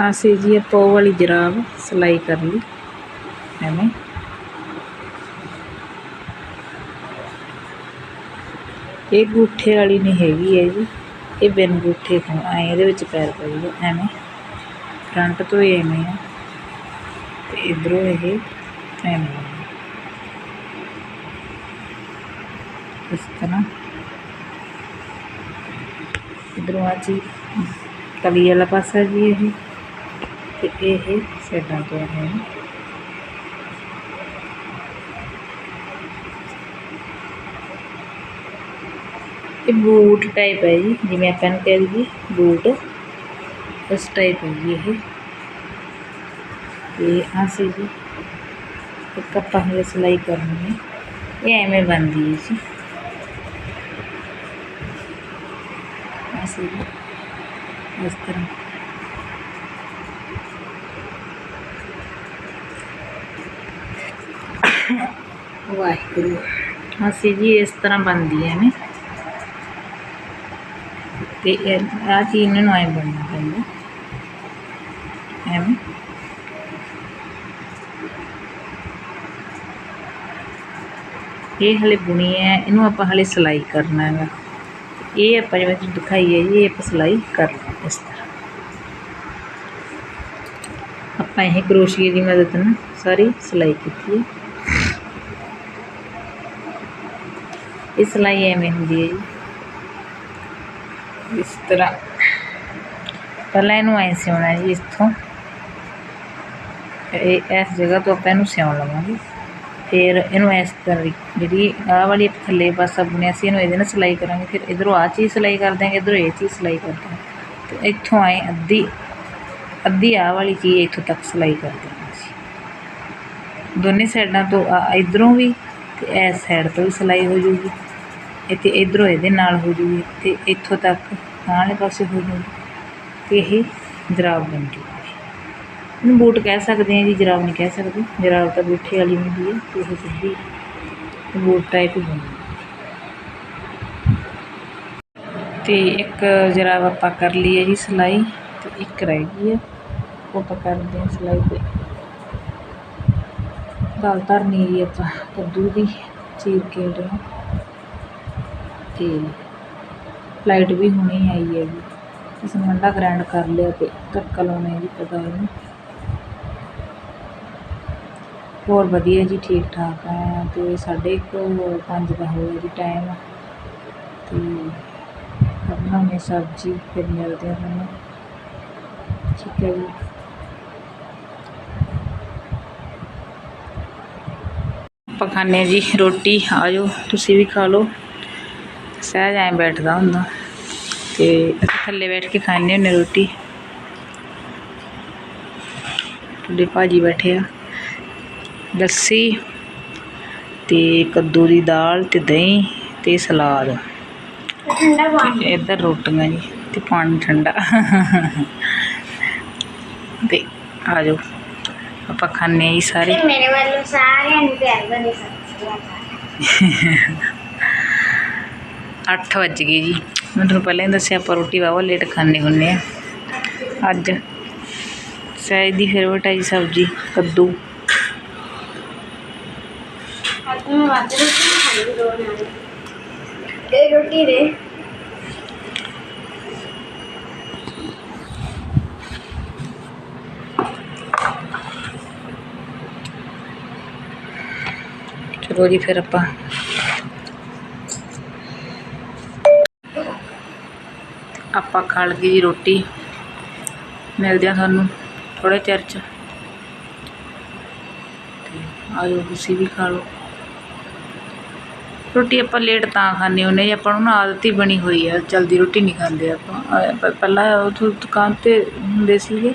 ਆ ਸੀ ਜੀ ਆਪਾਂ ਉਹ ਵਾਲੀ ਜਰਾਬ ਸਿਲਾਈ ਕਰ ਲਈ ਐਵੇਂ। ਇਹ ਗੂਠੇ ਵਾਲੀ ਨਹੀਂ ਹੈਗੀ ਹੈ ਜੀ। ਇਹ ਬਿਨ ਗੂਠੇ ਤੋਂ, ਐ ਇਹਦੇ ਵਿੱਚ ਪੈਰ ਪਊਗਾ ਐਵੇਂ। ਫਰੰਟ ਤੋਂ ਹੀ ਐਵੇਂ ਆ। ਤੇ ਇਧਰੋਂ ਇਹ ਐਵੇਂ ਇਸ ਤਰ੍ਹਾਂ। ਇਧਰੋਂ ਆ ਜੀ। ਕਲੀ ਵਾਲਾ ਪਾਸਾ ਜੀ ਇਹ। ਤੇ ਇਹ ਸਾਈਡਾਂ ਤੋਂ ਹੈ ਇਹ ਬੂਟ ਟਾਈਪ ਹੈ ਜੀ ਜਿਵੇਂ ਆਪਾਂ ਨੂੰ ਕਹਿ ਦਈਏ ਬੂਟ ਇਸ ਟਾਈਪ ਹੈ ਜੀ ਇਹ ਇਹ ਆ ਸੀ ਜੀ ਇੱਕ ਆਪਾਂ ਹਲੇ ਸਿਲਾਈ ਕਰਨੀ ਹੈ ਇਹ ਐਵੇਂ ਬਣਦੀ ਹੈ ਜੀ ਆ ਸੀ ਜੀ ਇਸ ਵਾਹਿਗੁਰੂ। ਹਾਂ ਜੀ ਇਸ ਤਰ੍ਹਾਂ ਬਣਦੀ ਹੈ ਨੇ ਤੇ ਇਹ ਆ ਚੀਜ਼ ਨੂੰ ਐਂ ਬਣਨਾ ਪੈਂਦਾ। ਐਵੇਂ। ਇਹ ਹਲੇ ਬੁਣੀ ਹੈ ਇਹਨੂੰ ਆਪਾਂ ਹਲੇ ਸਿਲਾਈ ਕਰਨਾ ਹੈਗਾ। ਇਹ ਆਪਾਂ ਜਿਵੇਂ ਤੁਹਾਨੂੰ ਦਿਖਾਈ ਹੈ ਜੀ, ਇਹ ਆਪਾਂ ਸਿਲਾਈ ਕਰ ਇਸ ਤਰ੍ਹਾਂ। ਆਪਾਂ ਇਹ ਕਰੋਸ਼ੀਏ ਦੀ ਮਦਦ ਨਾਲ ਸਾਰੀ ਸਿਲਾਈ ਕੀਤੀ ਹੈ ਇਹ ਸਿਲਾਈ ਐਵੇਂ ਹੁੰਦੀ ਹੈ ਜੀ। ਇਸ ਤਰ੍ਹਾਂ। ਪਹਿਲਾਂ ਇਹਨੂੰ ਐਂ ਸਿਉਣਾ ਜੀ ਇੱਥੋਂ। ਇਹ ਇਸ ਜਗ੍ਹਾ ਤੋਂ ਆਪਾਂ ਇਹਨੂੰ ਸਿਉਣ ਲਵਾਂਗੇ। ਫਿਰ ਇਹਨੂੰ ਇਸ ਤਰ੍ਹਾਂ ਦੀ ਜਿਹੜੀ ਆਹ ਵਾਲੀ ਥੱਲੇ ਪਾਸਾ ਬੁਣਿਆ ਸੀ, ਇਹਨੂੰ ਇਹਦੇ ਨਾਲ ਸਿਲਾਈ ਕਰਾਂਗੇ। ਫਿਰ ਇਧਰੋਂ ਆਹ ਚੀਜ਼ ਸਿਲਾਈ ਕਰ ਦਾਂਗੇ ਇਧਰੋਂ ਇਹ ਚੀਜ਼ ਸਿਲਾਈ ਕਰ ਦਾਂਗੇ ਤੇ ਇੱਥੋਂ ਆਏ ਅੱਧੀ ਅੱਧੀ ਆਹ ਵਾਲੀ ਚੀਜ਼ ਇੱਥੋਂ ਤੱਕ ਸਿਲਾਈ ਕਰ ਦਾਂਗੇ ਜੀ ਦੋਨੇ ਸਾਈਡਾਂ ਤੋਂ ਇਧਰੋਂ ਵੀ ਤੇ ਇਸ ਸਾਈਡ ਤੋਂ ਵੀ ਸਿਲਾਈ ਹੋ ਜੂਗੀ। ਇੱਥੇ ਇੱਧਰੋਂ ਇਹਦੇ ਨਾਲ ਹੋ ਜੂਗੀ ਅਤੇ ਇੱਥੋਂ ਤੱਕ ਵਾਲੇ ਪਾਸੇ ਹੋ ਜੂਗੀ ਅਤੇ ਇਹ ਜਰਾਬ ਬਣ ਜੂਗੀ। ਇਹਨੂੰ ਬੂਟ ਕਹਿ ਸਕਦੇ ਹਾਂ ਜੀ, ਜਰਾਬ ਨਹੀਂ ਕਹਿ ਸਕਦੇ। ਜਰਾਬ ਤਾਂ ਬੂਠੇ ਵਾਲੀ ਹੁੰਦੀ ਹੈ ਅਤੇ ਇਹ ਸਿੱਧੀ ਬੂਟ ਟਾਈਪ ਹੀ ਹੁੰਦੀ ਤੇ ਇੱਕ ਜਰਾਬ ਆਪਾਂ ਕਰ ਲਈ ਹੈ ਜੀ ਸਿਲਾਈ, ਤੇ ਇੱਕ ਰਹਿ ਗਈ ਹੈ। ਉਹ ਆਪਾਂ ਕਰਦੇ ਹਾਂ ਸਿਲਾਈ ਤੇ। ਗੱਲ ਧਰਨੀ ਜੀ ਆਪਾਂ, ਕੱਦੂ ਦੀ ਚੀਰ ਕੇ ਜਿਹੜਾ ਤੇ ਲਾਈਟ ਵੀ ਹੁਣੀ ਆਈ ਹੈ ਜੀ। ਅਸੀਂ ਮੰਡਾ ਗ੍ਰੈਂਡ ਕਰ ਲਿਆ ਤੇ ਧੱਕਾ ਲਾਉਣੇ ਜੀ ਪਤਾ ਇਹਨੂੰ ਹੋਰ ਵਧੀਆ ਜੀ ਠੀਕ ਠਾਕ ਆ ਤੇ ਸਾਢੇ ਕੁ ਪੰਜ ਦਾ ਹੋਇਆ ਜੀ ਟਾਈਮ। ਤੇ ਬਣਾਉਣੀ ਸਬਜ਼ੀ ਫਿਰ ਮਿਲਦੇ ਹਾਂ ਤੁਹਾਨੂੰ। ਠੀਕ ਹੈ ਜੀ। ਆਪਾਂ ਖਾਣੇ ਜੀ ਰੋਟੀ ਆ ਜਾਓ ਤੁਸੀਂ ਵੀ ਖਾ ਲਓ। ਸਹਿਜ ਐਂ ਬੈਠਦਾ ਹੁੰਦਾ। ਤੇ ਅਸੀਂ ਥੱਲੇ ਬੈਠ ਕੇ ਖਾਂਦੇ ਹੁੰਦੇ ਰੋਟੀ। ਤੁਹਾਡੇ ਭਾਜੀ ਬੈਠੇ ਆ। ਲੱਸੀ ਤੇ ਕੱਦੂ ਦੀ ਦਾਲ ਤੇ ਦਹੀਂ ਤੇ ਸਲਾਦ। ਠੰਡਾ ਪਾਣੀ ਇੱਧਰ ਰੋਟੀਆਂ ਜੀ ਤੇ ਪਾਣੀ ਠੰਡਾ। ਤੇ ਆ ਜਾਓ। ਆਪਾਂ ਖਾਂਦੇ ਹਾਂ ਜੀ ਸਾਰੇ। ਮੇਰੇ ਵੱਲੋਂ ਸਾਰਿਆਂ ਨੂੰ ਪਿਆਰ ਭਰੀ ਸਤਿ ਸ਼੍ਰੀ ਅਕਾਲ। 8 ਵੱਜ ਗਏ ਜੀ। ਮੈਂ ਤੁਹਾਨੂੰ ਪਹਿਲਾਂ ਹੀ ਦੱਸਿਆ ਆਪਾਂ ਰੋਟੀ ਵਾਵਾ ਲੇਟ ਖਾਂਦੇ ਹੁੰਦੇ ਆ। ਅੱਜ ਸਹਿਜ ਦੀ ਫੇਵਰਟ ਹੈ ਜੀ ਸਬਜ਼ੀ ਕੱਦੂ। ਇਹ ਰੋਟੀ ਚਲੋ ਜੀ ਫਿਰ ਆਪਾਂ ਆਪਾਂ ਖਾ ਲਈਏ ਜੀ ਰੋਟੀ। ਮਿਲਦੇ ਆ ਤੁਹਾਨੂੰ ਥੋੜੇ ਚਿਰ ਚ। ਤੇ ਆਜੋ ਤੁਸੀਂ ਵੀ ਖਾ ਲਓ। ਰੋਟੀ ਆਪਾਂ ਲੇਟ ਤਾਂ ਖਾਂਦੇ ਹੁੰਦੇ ਜੀ, ਆਪਾਂ ਨੂੰ ਨਾ ਆਦਤ ਹੀ ਬਣੀ ਹੋਈ ਆ, ਜਲਦੀ ਰੋਟੀ ਨਹੀਂ ਖਾਂਦੇ ਆਪਾਂ। ਪਹਿਲਾਂ ਉੱਥੋਂ ਦੁਕਾਨ ਤੇ ਹੁੰਦੇ ਸੀਗੇ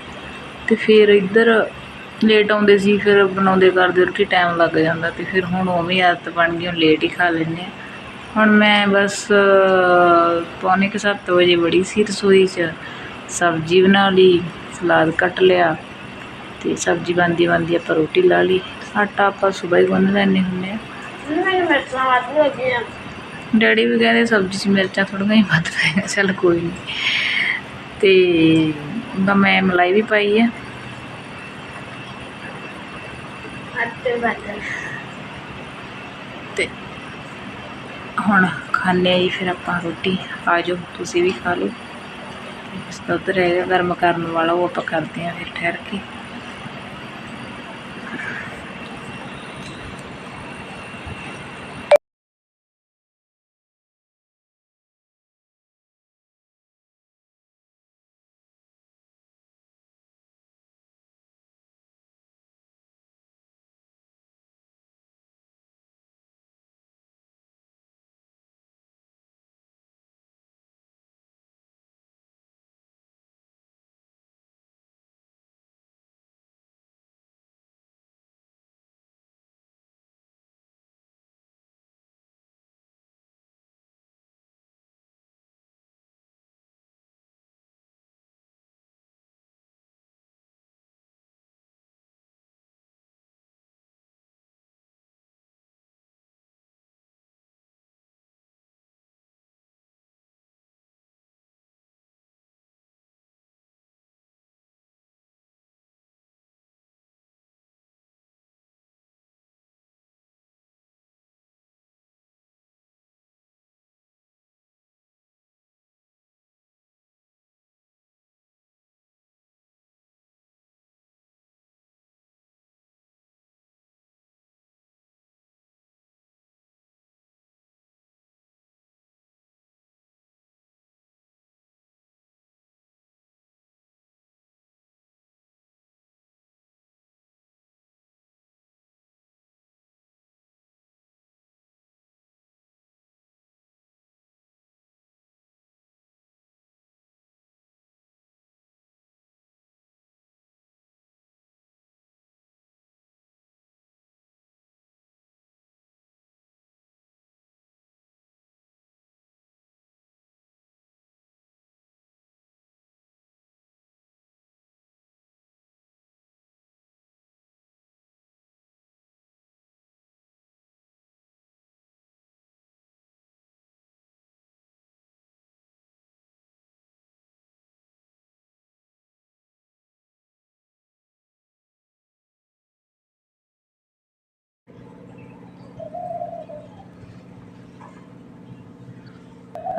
ਤੇ ਫਿਰ ਇੱਧਰ ਲੇਟ ਆਉਂਦੇ ਸੀ, ਫਿਰ ਬਣਾਉਂਦੇ ਕਰਦੇ ਰੋਟੀ ਟਾਈਮ ਲੱਗ ਜਾਂਦਾ ਤੇ ਫਿਰ ਹੁਣ ਉਵੇਂ ਹੀ ਆਦਤ ਬਣ ਗਈ, ਹੁਣ ਲੇਟ ਹੀ ਖਾ ਲੈਂਦੇ ਹਾਂ। ਹੁਣ ਮੈਂ ਬਸ ਪੌਣੇ ਕੁ ਸੱਤ ਵਜੇ ਵੜੀ ਸੀ ਰਸੋਈ 'ਚ। ਸਬਜ਼ੀ ਬਣਾ ਲਈ ਸਲਾਦ ਕੱਟ ਲਿਆ ਤੇ ਸਬਜ਼ੀ ਬਣਦੀ ਬਣਦੀ ਆਪਾਂ ਰੋਟੀ ਲਾ ਲਈ। ਆਟਾ ਆਪਾਂ ਸਵੇਰ ਹੀ ਗੁੰਨ ਲੈਂਦੇ ਹੁੰਦੇ ਆ। ਡੈਡੀ ਵੀ ਕਹਿੰਦੇ ਸਬਜ਼ੀ 'ਚ ਮਿਰਚਾਂ ਥੋੜ੍ਹੀਆਂ ਹੀ ਵੱਧ ਪਈਆਂ ਚੱਲ ਕੋਈ ਨਹੀਂ ਤੇ ਦਾ ਮੈਂ ਮਲਾਈ ਵੀ ਪਾਈ ਬਾਤਲ ਤੇ ਹੁਣ ਖਾਣੇ ਆ ਜੀ, ਫਿਰ ਆਪਾਂ ਰੋਟੀ, ਆ ਜਾਓ, ਤੁਸੀਂ ਵੀ ਖਾ ਲਓ। ਇਸ ਤੋਂ ਉੱਧਰ ਰਹੇਗਾ ਗਰਮ ਕਰਨ ਵਾਲਾ ਉਹ ਆਪਾਂ ਕਰਦੇ ਆ ਫਿਰ ਠਹਿਰ ਕੇ।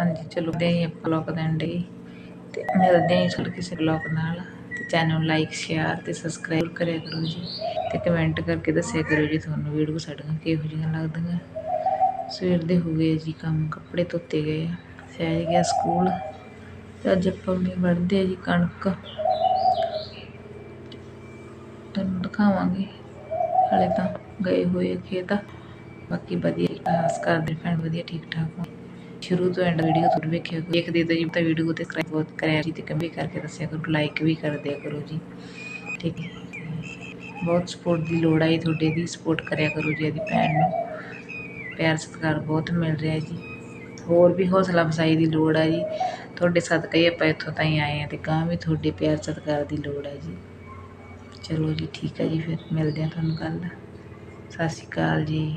ਹਾਂਜੀ, ਚਲੋ ਦੇ ਆਪਾਂ ਲੋਕ ਦੇਣ ਡੇ ਤੇ ਮਿਲਦੇ ਹਾਂ ਚਲ ਕਿਸੇ ਲੋਕ ਨਾਲ। ਤੇ ਚੈਨਲ ਲਾਈਕ ਸ਼ੇਅਰ ਤੇ ਸਬਸਕ੍ਰਾਈਬ ਕਰਿਆ ਕਰੋ ਜੀ। ਤੇ ਕਮੈਂਟ ਕਰਕੇ ਦੱਸਿਆ ਕਰੋ ਜੀ ਤੁਹਾਨੂੰ ਵੀਡੀਓ ਸਾਡੀਆਂ ਕਿਹੋ ਜਿਹੀਆਂ ਲੱਗਦੀਆਂ। ਸਵੇਰ ਦੇ ਹੋ ਗਏ ਜੀ, ਕੰਮ ਕੱਪੜੇ ਧੋਤੇ ਗਏ ਆ। ਸਹਿਜ ਗਿਆ ਸਕੂਲ। ਤੇ ਅੱਜ ਆਪਾਂ ਵੀ ਵੜਦੇ ਆ ਜੀ ਕਣਕ। ਤੁਹਾਨੂੰ ਦਿਖਾਵਾਂਗੇ। ਹਾਲੇ ਤਾਂ ਗਏ ਹੋਏ ਆ ਖੇਤ। ਬਾਕੀ ਵਧੀਆ, ਖਾਸ ਕਰਦੇ ਭੈਣ ਵਧੀਆ ਠੀਕ ਠਾਕ ਹੋ ਸ਼ੁਰੂ ਤੋਂ ਐਂਡ ਵੀਡੀਓ ਤੋਂ ਵੇਖਿਆ ਕਰੋ। ਦੇਖਦੇ ਤਾਂ ਜੀ ਤਾਂ ਵੀਡੀਓ ਤੇ ਸਬਸਕ੍ਰਾਈਬ ਬਹੁਤ ਕਰਿਆ ਜੀ ਤੇ ਕਮੈਂਟ ਕਰਕੇ ਦੱਸਿਆ ਕਰੋ ਲਾਈਕ ਵੀ ਕਰ ਦਿਆ ਕਰੋ ਜੀ। ਠੀਕ ਹੈ। ਬਹੁਤ ਸਪੋਰਟ ਦੀ ਲੋੜ ਆਈ ਤੁਹਾਡੇ ਦੀ ਸਪੋਰਟ ਕਰਿਆ ਕਰੋ ਜੀ ਇਹਦੀ ਭੈਣ ਨੂੰ। ਪਿਆਰ ਸਤਿਕਾਰ ਬਹੁਤ ਮਿਲ ਰਿਹਾ ਜੀ। ਹੋਰ ਵੀ ਹੌਸਲਾ ਅਫਜ਼ਾਈ ਦੀ ਲੋੜ ਆ ਜੀ। ਤੁਹਾਡੇ ਸਦਕਾ ਹੀ ਆਪਾਂ ਇੱਥੋਂ ਤਾਈਂ ਆਏ ਆ ਤੇ ਗਾਂ ਵੀ ਤੁਹਾਡੇ ਪਿਆਰ ਸਤਿਕਾਰ ਦੀ ਲੋੜ ਹੈ ਜੀ। ਚਲੋ ਜੀ ਠੀਕ ਹੈ ਜੀ ਫਿਰ, ਮਿਲਦੇ ਆ ਤੁਹਾਨੂੰ ਕੱਲ ਸਤਿ ਸ਼੍ਰੀ ਅਕਾਲ ਜੀ।